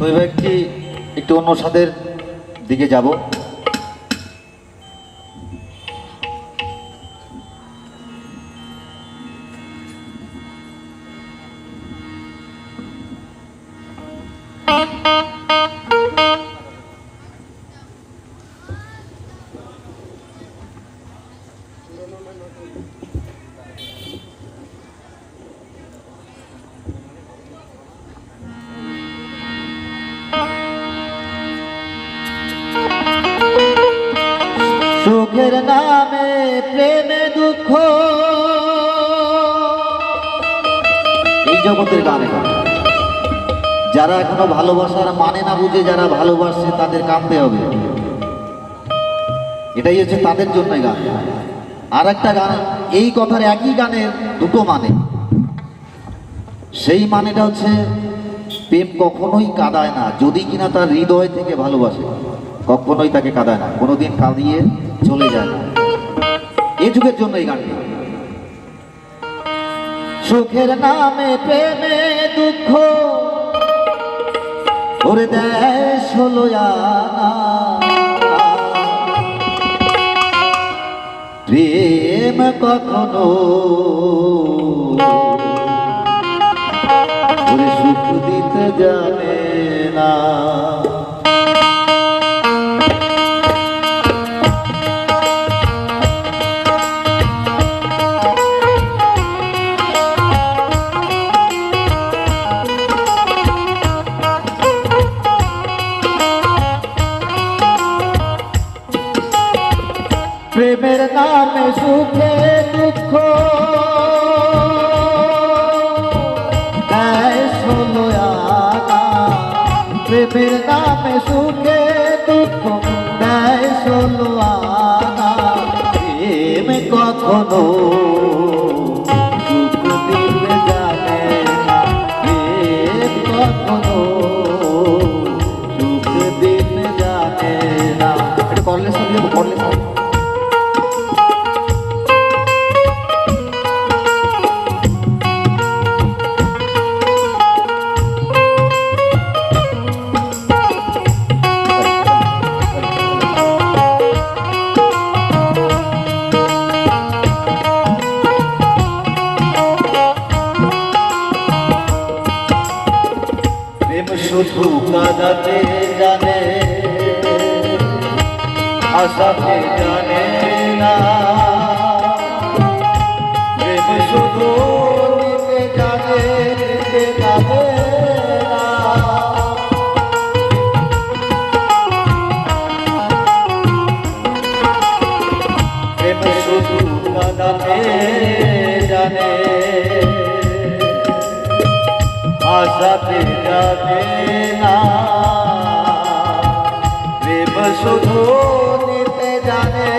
তো এবার একটি একটু অন্য স্বাদের দিকে যাব। সুখের নামে প্রেমে দুঃখ। এই জগতের গানে যারা এখনও ভালোবাসার মানে না বুঝে যারা ভালোবাসে তাদের কাঁদতে হবে। এটাই হচ্ছে তাদের জন্যই গান। আর একটা গান, এই কথার একই গানের দুটো মানে। সেই মানেটা হচ্ছে প্রেম কখনোই কাঁদায় না, যদি কিনা তার হৃদয় থেকে ভালোবাসে, কখনোই তাকে কাঁদায় না। কোনোদিন কাঁদিয়ে চলে যায়। এ যুগের জন্য এই গানটি। সুখের নামে, প্রেমে, দুঃখ ওরে আনা। প্রেম কখনো সুখ দিতে জানে না। প্রেমের নামে সুখে দুঃখ। প্রেমের নামে সুখে দুঃখ। দেয় ষোলো আনা প্রেম কখনো শুধু জানে আশাতে জানে না। প্রেম শুধু নিতে জানে নিতে জানে প্রেম শুধু কাদাতে জানে বাঁচাতে যাবে না প্রেম শুধু নিতে জানে